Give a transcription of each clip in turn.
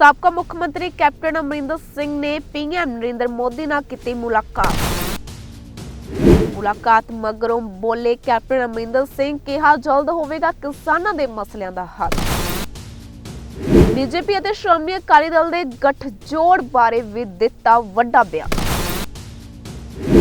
ਸਾਬਕਾ ਮੁੱਖ ਮੰਤਰੀ ਕੈਪਟਨ ਅਮਰਿੰਦਰ ਸਿੰਘ ਨੇ ਪੀਐਮ ਨਰਿੰਦਰ ਮੋਦੀ ਨਾਲ ਕੀਤੀ ਮੁਲਾਕਾਤ। ਮੁਲਾਕਾਤ ਮਗਰੋਂ ਬੋਲੇ ਕੈਪਟਨ ਅਮਰਿੰਦਰ ਸਿੰਘ ਕਿਹਾ, ਜਲਦ ਹੋਵੇਗਾ ਕਿਸਾਨਾਂ ਦੇ ਮਸਲਿਆਂ ਦਾ ਹੱਲ। ਬੀਜੇਪੀ ਅਤੇ ਸ਼੍ਰੋਮਣੀ ਅਕਾਲੀ ਦਲ ਦੇ ਗੱਠਜੋੜ ਬਾਰੇ ਵੀ ਦਿੱਤਾ ਵੱਡਾ ਬਿਆਨ।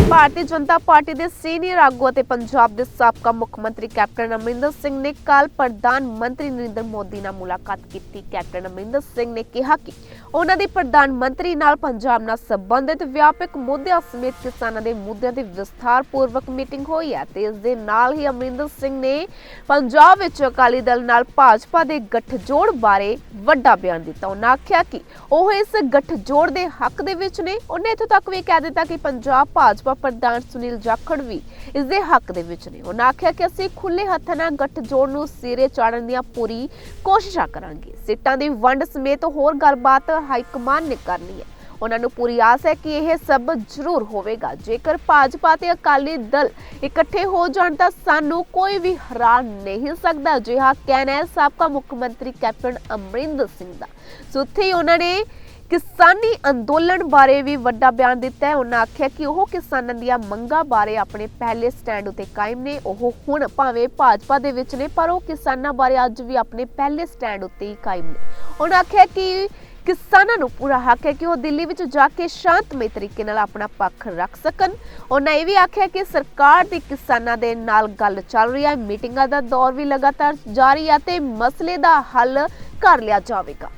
ਭਾਰਤੀ ਜਨਤਾ ਪਾਰਟੀ ਦੇ ਸੀਨੀਅਰ ਆਗੂ ਅਤੇ ਪੰਜਾਬ ਦੇ ਸਾਬਕਾ ਮੁੱਖ ਮੰਤਰੀ ਕੈਪਟਨ ਅਮਰਿੰਦਰ ਸਿੰਘ ਨੇ ਕੱਲ ਪ੍ਰਧਾਨ ਮੰਤਰੀ ਨਰਿੰਦਰ ਮੋਦੀ ਨਾਲ ਮੁਲਾਕਾਤ ਕੀਤੀ। ਕੈਪਟਨ ਅਮਰਿੰਦਰ ਸਿੰਘ ਨੇ ਕਿਹਾ ਕਿ ਉਹਨਾਂ ਦੀ ਪ੍ਰਧਾਨ ਮੰਤਰੀ ਨਾਲ ਪੰਜਾਬ ਨਾਲ ਸੰਬੰਧਿਤ ਵਿਆਪਕ ਮੁੱਦਿਆਂ ਸਮੇਤ ਕਿਸਾਨਾਂ ਦੇ ਮੁੱਦਿਆਂ ਦੀ ਵਿਸਥਾਰਪੂਰਵਕ ਮੀਟਿੰਗ ਹੋਈ ਹੈ ਤੇ ਇਸ ਦੇ ਨਾਲ ਹੀ ਅਮਰਿੰਦਰ ਸਿੰਘ ਨੇ ਪੰਜਾਬ ਵਿੱਚ ਅਕਾਲੀ ਦਲ ਨਾਲ ਭਾਜਪਾ ਦੇ ਗੱਠਜੋੜ ਬਾਰੇ ਵੱਡਾ ਬਿਆਨ ਦਿੱਤਾ। ਉਹਨਾਂ ਆਖਿਆ ਕਿ ਉਹ ਇਸ ਗੱਠਜੋੜ ਦੇ ਹੱਕ ਦੇ ਵਿੱਚ ਨੇ। ਉਹਨੇ ਇੱਥੋਂ ਤੱਕ ਵੀ ਕਹਿ ਦਿੱਤਾ ਕਿ ਪੰਜਾਬ ਭਾਜਪਾ ਪ੍ਰਧਾਨ ਸੁਨੀਲ ਜਾਖੜ ਵੀ ਇਸ ਦੇ ਹੱਕ ਦੇ ਵਿੱਚ ਨੇ। ਉਹਨਾਂ ਆਖਿਆ ਕਿ ਅਸੀਂ ਖੁੱਲੇ ਹੱਥਾਂ ਨਾਲ ਗੱਠਜੋੜ ਨੂੰ ਸਿਰੇ ਚਾੜਨ ਦੀਆਂ ਪੂਰੀ ਕੋਸ਼ਿਸ਼ਾਂ ਕਰਾਂਗੇ। ਸੀਟਾਂ ਦੀ ਵੰਡ ਸਮੇਤ ਹੋਰ ਗੱਲਬਾਤ ਹਾਈ ਕਮਾਨ ਨੇ ਕਰਨੀ ਹੈ। ਉਹਨਾਂ ਨੂੰ ਪੂਰੀ ਆਸ ਹੈ ਕਿ ਇਹ ਸਭ ਜ਼ਰੂਰ ਹੋਵੇਗਾ। ਜੇਕਰ ਭਾਜਪਾ ਤੇ ਅਕਾਲੀ ਦਲ ਇਕੱਠੇ ਹੋ ਜਾਣ ਤਾਂ ਸਾਨੂੰ ਕੋਈ ਵੀ ਹਰਾ ਨਹੀਂ ਸਕਦਾ। ਜਿਹਾ ਕਹਿਣਾ ਹੈ ਸਾਬਕਾ ਮੁੱਖ ਮੰਤਰੀ ਕੈਪਟਨ ਅਮਰਿੰਦਰ ਸਿੰਘ ਦਾ। ਸੋ ਉੱਥੇ ਉਹਨਾਂ ਨੇ ਕਿਸਾਨੀ ਅੰਦੋਲਨ ਬਾਰੇ ਵੀ ਵੱਡਾ ਬਿਆਨ ਦਿੱਤਾ ਹੈ। ਉਹਨਾਂ ਆਖਿਆ ਕਿ ਉਹ ਕਿਸਾਨਾਂ ਦੀਆਂ ਮੰਗਾਂ ਬਾਰੇ ਆਪਣੇ ਪਹਿਲੇ ਸਟੈਂਡ ਉਤੇ ਕਾਇਮ ਨੇ। ਉਹ ਹੁਣ ਭਾਵੇਂ ਭਾਜਪਾ ਦੇ ਵਿੱਚ ਨੇ, ਪਰ ਉਹ ਕਿਸਾਨਾਂ ਬਾਰੇ ਅੱਜ ਵੀ ਆਪਣੇ ਪਹਿਲੇ ਸਟੈਂਡ ਉਤੇ ਹੀ ਕਾਇਮ ਨੇ। ਉਹਨਾਂ ਆਖਿਆ ਕਿ ਕਿਸਾਨਾਂ ਨੂੰ ਪੂਰਾ ਹੱਕ ਹੈ ਕਿ ਉਹ ਦਿੱਲੀ ਵਿੱਚ ਜਾ ਕੇ ਸ਼ਾਂਤਮਈ ਤਰੀਕੇ ਨਾਲ ਆਪਣਾ ਪੱਖ ਰੱਖ ਸਕਣ। ਉਹਨਾਂ ਇਹ ਵੀ ਆਖਿਆ ਕਿ ਸਰਕਾਰ ਦੀ ਕਿਸਾਨਾਂ ਦੇ ਨਾਲ ਗੱਲ ਚੱਲ ਰਹੀ ਹੈ। ਮੀਟਿੰਗਾਂ ਦਾ ਦੌਰ ਵੀ ਲਗਾਤਾਰ ਜਾਰੀ ਹੈ ਤੇ ਮਸਲੇ ਦਾ ਹੱਲ ਕਰ ਲਿਆ ਜਾਵੇਗਾ।